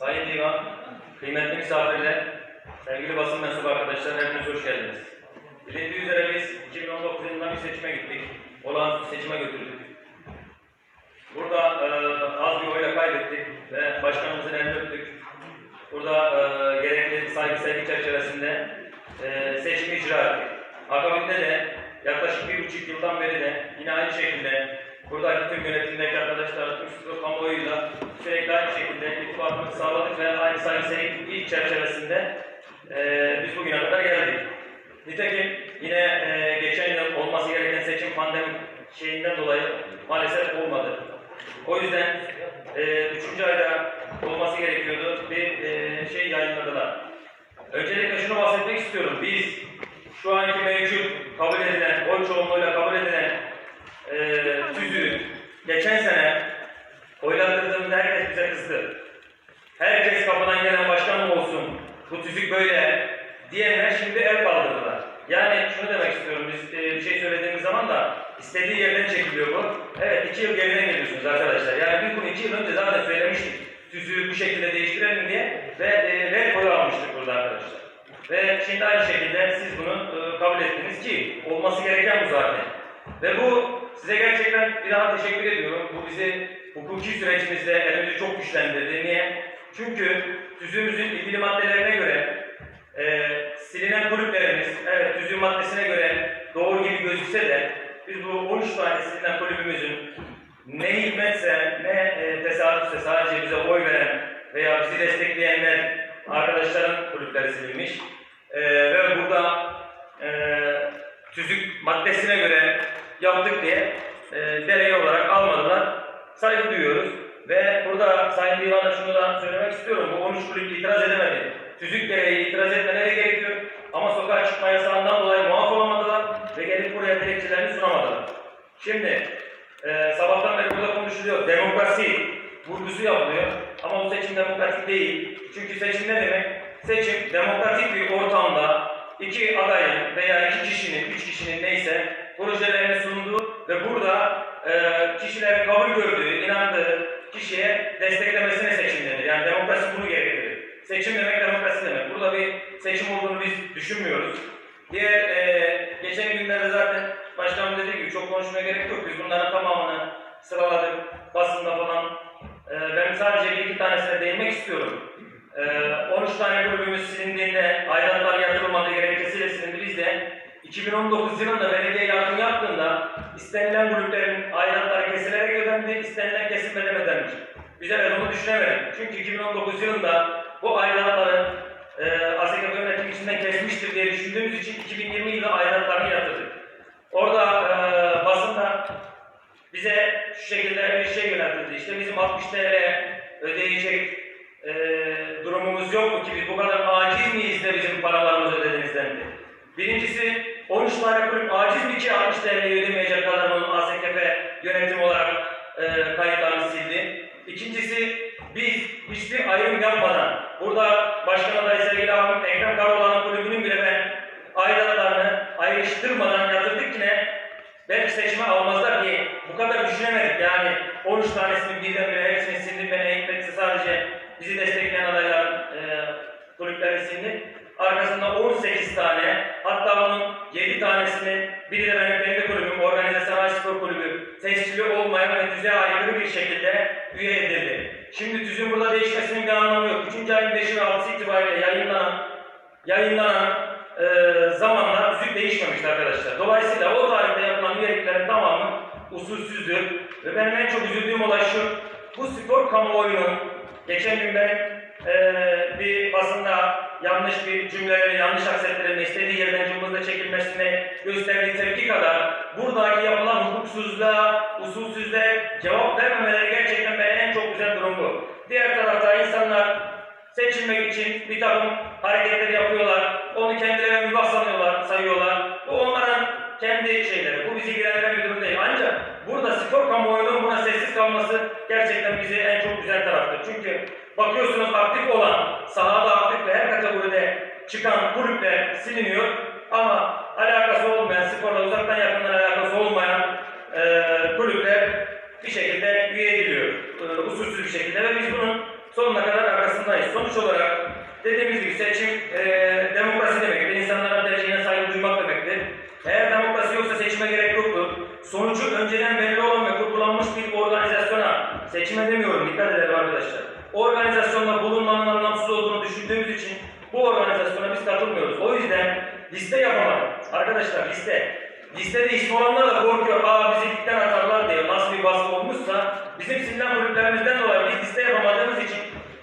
Sayın Divan, kıymetli misafirler, sevgili basın mensubu arkadaşlar, hepiniz hoş geldiniz. Bilindiği üzere biz 2019 yılında bir seçime gittik. Olağanüstü seçime götürdük. Burada e, az bir oyla kaybettik ve başkanımızın elini öptük. Burada e, gerekli saygı sevgi çerçevesinde e, seçimi icra ettik. Akabinde de yaklaşık bir buçuk yıldan beri de yine aynı şekilde buradaki tüm yönetimdeki arkadaşlar, stüdyo kamuoyuyla sürekli aynı şekilde irtibatımızı sağladık ve aynı saygı sevgi çerçevesinde e, biz bugüne kadar geldik. Nitekim yine e, geçen yıl olması gereken seçim pandemi şeyinden dolayı maalesef olmadı. O yüzden e, üçüncü ayda olması gerekiyordu. Bir e, şey yayınladılar. Öncelikle şunu bahsetmek istiyorum. Biz şu anki mevcut kabul edilen, oy çoğunluğuyla kabul edilen e, tüzüğü geçen sene oylattırdığımda herkes bize kızdı. Herkes kapıdan gelen başkan mı olsun, bu tüzük böyle diyenler şimdi el kaldırdılar. Yani şunu demek istiyorum, biz e, bir şey söylediğimiz zaman da istediği yerden çekiliyor bu. Evet, iki yıl geriden geliyorsunuz arkadaşlar. Yani biz bunu iki yıl önce zaten söylemiştik. Tüzüğü bu şekilde değiştirelim diye ve e, red koyu almıştık burada arkadaşlar. Ve şimdi aynı şekilde siz bunu e, kabul ettiniz ki olması gereken bu zaten. Ve bu size gerçekten bir daha teşekkür ediyorum. Bu bizi hukuki sürecimizde elimizi çok güçlendirdi. Niye? Çünkü tüzüğümüzün ilgili maddelerine göre e, silinen kulüplerimiz, evet tüzüğün maddesine göre doğru gibi gözükse de biz bu 13 tane silinen kulübümüzün ne hikmetse ne e, tesadüfse sadece bize oy veren veya bizi destekleyenler arkadaşların kulüpleri silinmiş. E, ve burada e, tüzük maddesine göre yaptık diye e, delege olarak almadılar. Saygı duyuyoruz. Ve burada Sayın Divan'a şunu da söylemek istiyorum. Bu 13 kulüp itiraz edemedi. Tüzük gereği itiraz etmeleri gerekiyor. Ama sokağa çıkma yasağından dolayı muaf olamadılar ve gelip buraya dilekçelerini sunamadılar. Şimdi e, sabahtan beri burada konuşuluyor. Demokrasi vurgusu yapılıyor. Ama bu seçim demokratik değil. Çünkü seçim ne demek? Seçim demokratik bir ortamda iki adayın veya iki kişinin, üç kişinin neyse projelerini sunduğu ve burada e, kişilerin kabul gördüğü, inandığı kişiye desteklemesine seçim denir. Yani demokrasi bunu gerektirir. Seçim demek demokrasi demek. Burada bir seçim olduğunu biz düşünmüyoruz. Diğer e, geçen günlerde zaten başkanım dediği gibi çok konuşmaya gerek yok. Biz bunların tamamını sıraladık basında falan. E, ben sadece bir iki tanesine değinmek istiyorum. E, 13 tane kulübümüz silindiğinde aidatlar yatırılmadığı gerekçesiyle silindi. De 2019 yılında belediye yardım yaptığında istenilen kulüplerin aidatları kesilerek ödendi, istenilen kesilmeden ödenmiş. Bize ben onu düşünemedim. Çünkü 2019 yılında bu aidatları e, ASKP yönetimi içinden kesmiştir diye düşündüğümüz için 2020 yılı aidatlarını yatırdık. Orada e, basında bize şu şekilde bir şey yöneltildi. İşte bizim 60 TL ödeyecek e, durumumuz yok mu ki biz bu kadar aciz miyiz de bizim paralarımızı ödediniz dendi. Birincisi 13 tane kulüp aciz mi ki 60 TL'yi ödemeyecek kadar bunun ASKP yönetim olarak e, kayıtlarını sildi. İkincisi biz hiçbir ayrım yapmadan burada başkan adayı sevgili abim Ekrem Karaoğlan'ın kulübünün bile ben aidatlarını ayrıştırmadan yatırdık ki ne? Belki seçime almazlar diye bu kadar düşünemedik yani 13 tanesini birdenbire hepsini sildim ben hikmetse sadece bizi destekleyen adayların e, kulüpleri sildim. Arkasında 18 tane hatta bunun 7 tanesini biri de benim kendi kulübüm Organize Sanayi Spor Kulübü tescilli olmayan ve düzeye aykırı bir şekilde üye edildi. Şimdi tüzüğün burada değişmesinin bir anlamı yok. 3. ayın 5 ve 6'sı itibariyle yayınlanan yayınlanan e, zamanlar tüzük değişmemişti arkadaşlar. Dolayısıyla o tarihte yapılan üyeliklerin tamamı usulsüzdür. Ve benim en çok üzüldüğüm olay şu, bu spor kamuoyunun geçen gün benim e, bir basında yanlış bir cümleleri, yanlış aksetlerini istediği yerden cımbızla çekilmesine gösterdiği tepki kadar buradaki yapılan hukuksuzluğa, usulsüzlüğe cevap vermemeleri gerçekten beni en çok güzel durum bu. Diğer tarafta insanlar seçilmek için bir takım hareketler yapıyorlar. Onu kendilerine mübah sanıyorlar, sayıyorlar. Bu onların kendi şeyleri. Bu bizi ilgilendiren bir durum değil. Ancak burada spor kamuoyunun buna sessiz kalması gerçekten bizi en çok güzel taraftır. Çünkü bakıyorsunuz aktif olan, sahada aktif ve her kategoride çıkan kulüpler siliniyor. Ama alakası olmayan, sporla uzaktan yakından alakası olmayan e, kulüpler bir şekilde üye ediliyor. E, usulsüz bir şekilde ve biz bunun sonuna kadar arkasındayız. sonuç olarak dediğimiz gibi seçim eee demokrasi demektir. İnsanların tercihine saygı duymak demektir. Eğer demokrasi yoksa seçime gerek yoktur. Sonucu önceden belli olan ve kurgulanmış bir organizasyona, seçime demiyorum dikkat edelim arkadaşlar. O organizasyonda bulunmanın anlamsız olduğunu düşündüğümüz için bu organizasyona biz katılmıyoruz. O yüzden liste yapamadık. Arkadaşlar liste. Listede ismi olanlar da korkuyor. Aa bizi ligden atarlar diye nasıl bir baskı olmuşsa bizim silahlı kulüplerimizden dolayı biz liste yapamadığımız için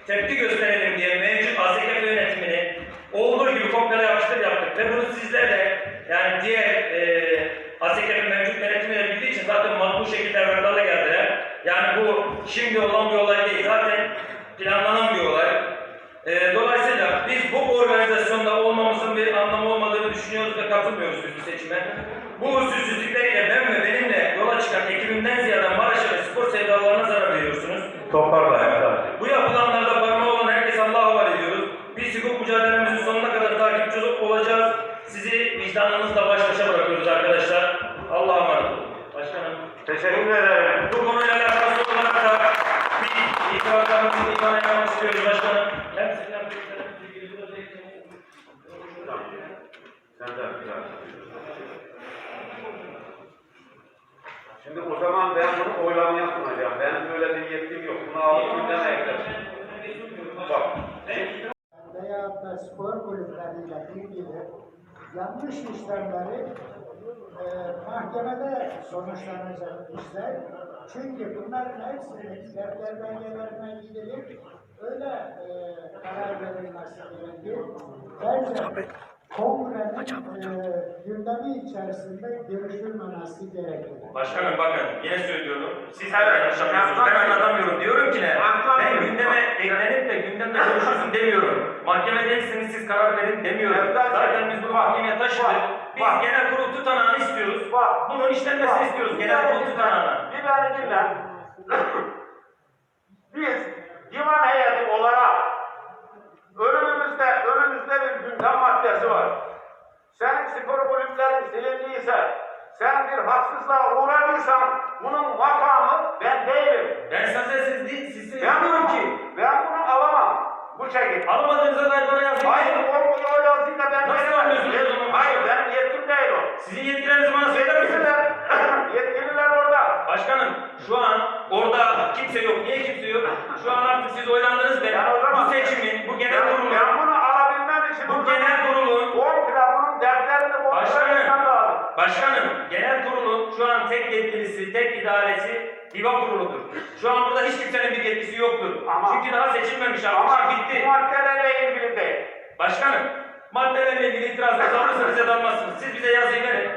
tepki gösterelim diye mevcut ASKF yönetimini olduğu gibi kopyala yapıştır yaptık ve bunu sizler de yani diğer e, ASKF mevcut yönetimi de bildiği için zaten bu şekilde evraklarla geldiler. Yani bu şimdi olan bir olay değil. Zaten planlanan bir olay. E, dolayısıyla biz bu organizasyonda bu seçime. Bu usulsüzlüklerle ben ve benimle yola çıkan ekibimden ziyade Maraş'a ve spor sevdalarına zarar veriyorsunuz. Toparlayın. Bu yapılanlarda parmağı olan herkes Allah'a havale ediyoruz. Biz hukuk mücadelemizin sonuna kadar takipçi olacağız. Sizi vicdanınızla baş başa bırakıyoruz arkadaşlar. Allah'a emanet olun. Başkanım. Teşekkür ederim. Bu konuyla alakası olarak da bir itirazlarımızı ifade etmek istiyoruz başkanım. Hem sizin hem de bizlerin ilgili bir Sen de güzel. Şimdi o zaman ben bunu oylamaya sunacağım. Benim böyle bir yetkim yok. Bunu alıp gündeme eklerim. Bak. veya da spor kulüpleriyle ilgili yanlış işlemleri e, mahkemede sonuçlanacak işler. Çünkü bunların hepsinin defter belgelerine gidilir, öyle e, karar verilmesi gerekir. Bence kongrenin e, gündemi içerisinde görüşülmemesi gerekir. Başkanım bakın yine söylüyorum. Siz Evet, yanlış anlıyorsunuz. Ben anlatamıyorum. Diyorum ki ne? Ben gündeme eklenip de gündemde konuşursun demiyorum. Mahkemedeyseniz siz karar verin demiyorum. Zaten biz bunu mahkemeye taşıdık. Bak, Biz bak. genel kurul tutanağını istiyoruz. Bak. Bunun işlenmesini istiyoruz genel kurul tutanağına. Bir beni dinle. Biz divan heyeti olarak önümüzde, önümüzde bir gündem maddesi var. Senin spor kulüplerin silindiyse, sen bir haksızlığa uğradıysan bunun makamı ben değilim. Ben size siz değil, siz siz Ben bunu, ki ben bunu alamam. Bu şekilde. alamadığınıza dair bana yazın. Hayır, o, o yazıyı da ben Nasıl zaman? Hayır, benim yetkim değil o. Sizin yetkilerinizi bana söyler misiniz? Yetkililer, orada. Başkanım şu an orada kimse yok. Niye kimse yok? Şu an artık siz oylandınız ve Yani o zaman- bu seçimin, bu genel Ben, kurulun ben bunu alabilmem için Bu o genel zaman kurulun- komple bunun defterini kontrol Başkanım. etmem lazım. Başkanım, genel kurulun şu an tek yetkilisi, tek idaresi divan kuruludur. Şu an burada hiç yoktur. Ama- Çünkü daha seçilmemiş artık. Ama bitti. maddelerle ilgili değil. Başkanım, maddelerle ilgili itirazınızı alırsanız ya da almazsınız. Siz bize yazıyı verin.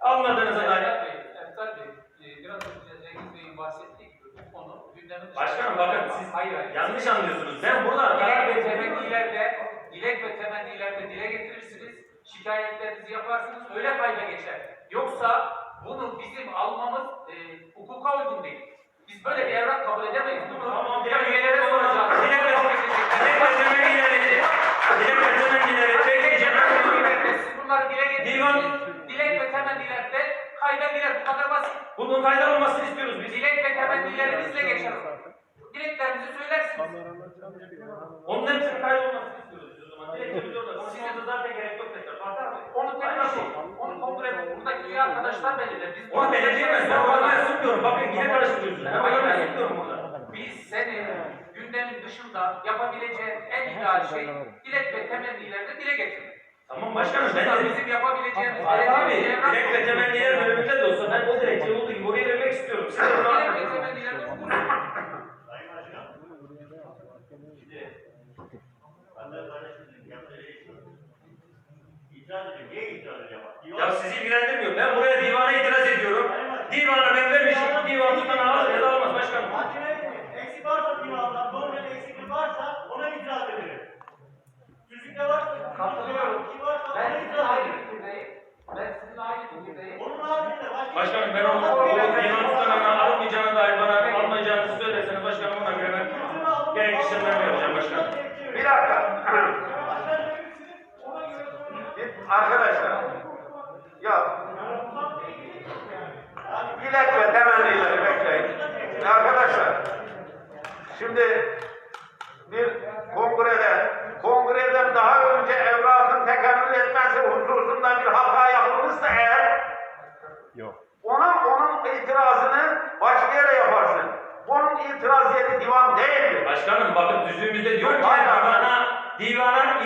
Almadığınıza dair. Erdoğan Bey, e, biraz önce Cengiz Bey'in bahsettiği gibi bu konu gündemin Başkanım bakın siz hayır, hayır. yanlış anlıyorsunuz. Ben burada karar dilek ve verdim. temennilerde, dilek ve temennilerde dile getirirsiniz, şikayetlerinizi yaparsınız, öyle kayda geçer. Yoksa bunu bizim almamız e, hukuka uygun değil. Biz böyle bir evrak kabul edemeyiz. Bunu Tamam, ya üyelere soracağız. Dilek ve- temennilerde kayda girer. Bu kadar basit. Bunun kayda olmasını istiyoruz biz. Dilek ve temennilerinizle geçer. Dileklerinizi söylersiniz. Onun hepsinin kayda olmasını Konuşmamıza zaten gerek yok tekrar. Fatih abi. Onu şey, onu kongre, buradaki üye arkadaşlar belirler. Biz Onu belirleyemez. Ben oylamaya sunmuyorum. Bakın yine karıştırıyorsunuz. Ben oylamaya sunmuyorum burada. Biz senin gündemin dışında yapabileceğin en ideal şey dilek ve temennilerini dile getirmek. Tamam başkanım ben de bizim yapabileceğimiz abi, dilek ve temenniler bölümünde de olsa ben o dilekçe olduğu gibi oraya vermek istiyorum. Siz de bunu Ya sizi ilgilendirmiyor. Ben buraya divana itiraz ediyorum. Divana ben vermişim. Bu divan tutanağı alır ya da almaz başkanım. Mahkeme eksik varsa divandan, doğrudan eksiklik varsa ona itiraz ederim. Tüzükte varsa, Katılıyorum. bir varsa Ben ona sizin itiraz aynı ederim. fikirdeyim. Ben sizin aynı fikirdeyim. Onun haricinde başka Başkanım ben onu o divan tutanağına almayacağına dair bana almayacağınızı söyleseniz başkanım ona göre ben gerek işlemlerimi yapacağım başkanım. Bir dakika. Bir- Arkadaşlar. Ya. Dilek ve temennileri bekleyin. Arkadaşlar. Şimdi bir kongreden, kongreden daha önce evrakın tekamül etmesi hususunda bir hata yapılmışsa eğer, ona onun itirazını başka yere yaparsın. Onun itiraz yeri divan değildir. Başkanım bakın düzlüğümüzde diyor ki Hayır. divana, divana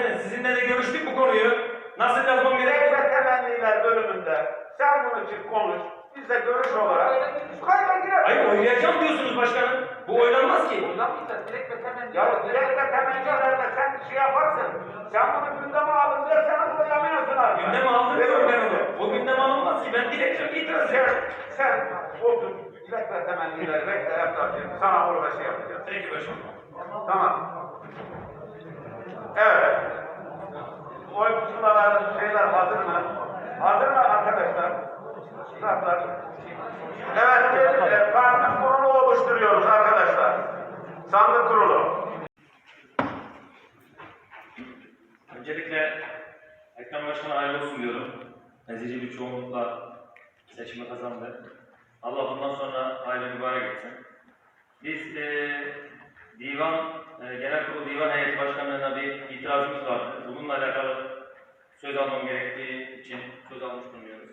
ederseniz sizinle de görüştük bu konuyu. Nasıl gerekiyor? ve temenniler bölümünde sen bunu çık konuş. Biz de görüş olarak kayda girer. Hayır oylayacağım diyorsunuz başkanım. Bu oylanmaz ki. Oylanmayacak. Dilek ve temenni. Ya dilek ve temennilerde sen şey yaparsın. Sen bunu gündeme alın dersen oylamıyorsun artık. Gündeme aldım diyorum ben onu. O gündeme alınmaz ki. Ben dilekçem itiraz Sen, ederim. sen otur dilek ve temennileri bekle. Sana orada şey yapacağız. Peki başkanım. Tamam. Evet. Oy pusulaları şeyler hazır mı? Hazır mı arkadaşlar? Zarflar. Evet, bir e, sandık kurulu oluşturuyoruz arkadaşlar. Sandık kurulu. Öncelikle Ekrem Başkan'a hayırlı olsun diyorum. Ezici bir çoğunlukla seçimi kazandı. Allah bundan sonra hayırlı mübarek etsin. Biz e, divan, e, genel kurul divan heyeti başkanlığına bir itirazımız vardı. Bununla alakalı söz almam gerektiği için söz almış bulunuyoruz.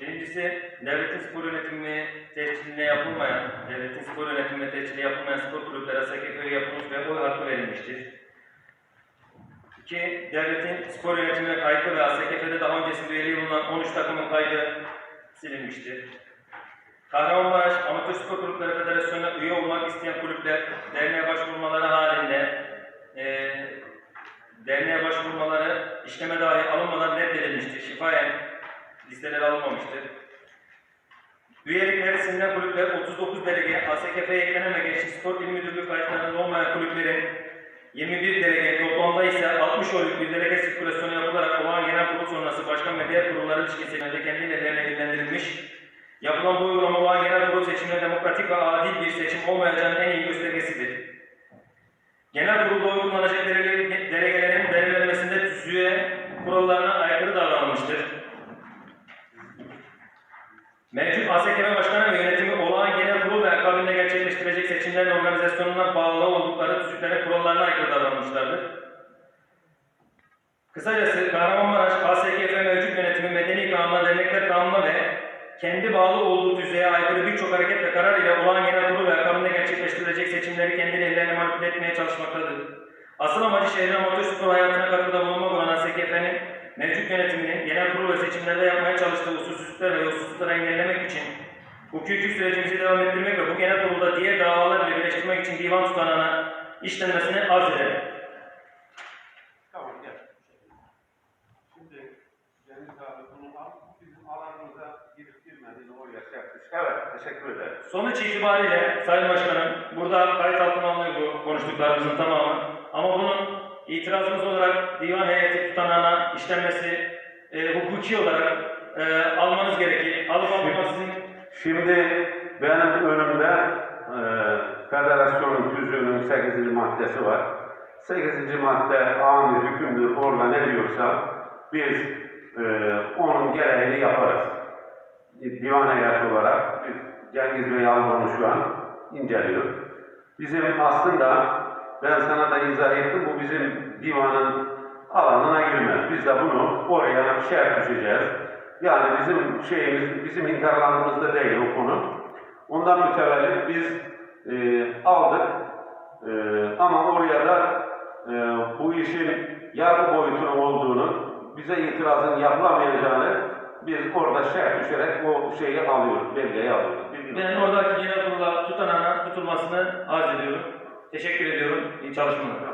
Birincisi, devletin spor yönetimi tescilline yapılmayan, devletin spor yönetimi tescili yapılmayan spor kulüplere SKF'ye yapılmış ve oy hakkı verilmiştir. İki, devletin spor yönetimine kayıtlı ve ASKF'de daha öncesinde üyeliği bulunan 13 takımın kaydı silinmiştir. Kahramanmaraş Amatör Spor Kulüpleri Federasyonu'na üye olmak isteyen kulüpler derneğe başvurmaları halinde eee derneğe başvurmaları işleme dahi alınmadan reddedilmiştir. Şifayen listeleri alınmamıştır. Üyelikleri silinen kulüpler 39 delege, ASKF'ye eklenen ve Gençlik Spor İl Müdürlüğü kayıtlarında olmayan kulüplerin 21 delege, toplamda ise 60 oyluk bir delege sirkülasyonu yapılarak olağan genel kurul sonrası başkan ve diğer kurulların ilişkisiyle kendi ellerine ilgilendirilmiş. Yapılan bu uygulama olağan genel kurul seçimine demokratik ve adil bir seçim olmayacağının en iyi göstergesidir. Genel kurulda oy kullanacak delege- delegelerin belirlenmesinde tüzüğe kurallarına aykırı davranılmıştır. Mevcut ASKM Başkanı ve yönetimi olağan genel kurul ve akabinde seçimlerin organizasyonuna bağlı oldukları tüzüklerin kurallarına aykırı davranmışlardır. Kısacası Kahramanmaraş ASKF mevcut yönetimi Medeni Kanun'a, Dernekler Kanunu'na ve kendi bağlı olduğu düzeye aykırı birçok hareket ve karar ile olağan genel kurul ve akabinde gerçekleştirilecek seçimleri kendi ellerine manipüle etmeye çalışmaktadır. Asıl amacı şehrin amatör spor hayatına katkıda bulunmak olan ASKF'nin mevcut yönetiminin genel kurul ve seçimlerde yapmaya çalıştığı usulsüzlükler ve yolsuzlukları engellemek için hukuki sürecimizi devam ettirmek ve bu genel kurulda diğer davalar ile birleştirmek için divan tutanağına işlenmesini arz ederim. Tamam gel. Şimdi Deniz abi bunu al. Bizim alanımıza girip girmediğini oraya şey yapmış. Evet, teşekkür ederim. Sonuç itibariyle Sayın Başkanım, burada kayıt altına alınıyor bu konuştuklarımızın tamamı. Ama bunun itirazımız olarak divan heyeti tutanağına işlenmesi e, hukuki olarak e, almanız gerekir. Alıp almamak sizin Şimdi benim önümde e, federasyonun tüzüğünün 8. maddesi var. 8. madde amir hükümdür orada ne diyorsa biz e, onun gereğini yaparız. Divan heyeti olarak biz Cengiz Bey Alman'ı şu an inceliyor. Bizim aslında ben sana da izah ettim bu bizim divanın alanına girmez. Biz de bunu oraya şerh düşeceğiz. Yani bizim şeyimiz, bizim hinterlandımızda değil o konu. Ondan mütevellit biz e, aldık E, ama oraya da e, bu işin yargı boyutunun olduğunu, bize itirazın yapılamayacağını biz orada şerh düşerek o şeyi alıyoruz, belgeyi alıyoruz. Ben oradaki genel kurula tutanağına tutulmasını arz ediyorum. Teşekkür ediyorum. İyi çalışmalar.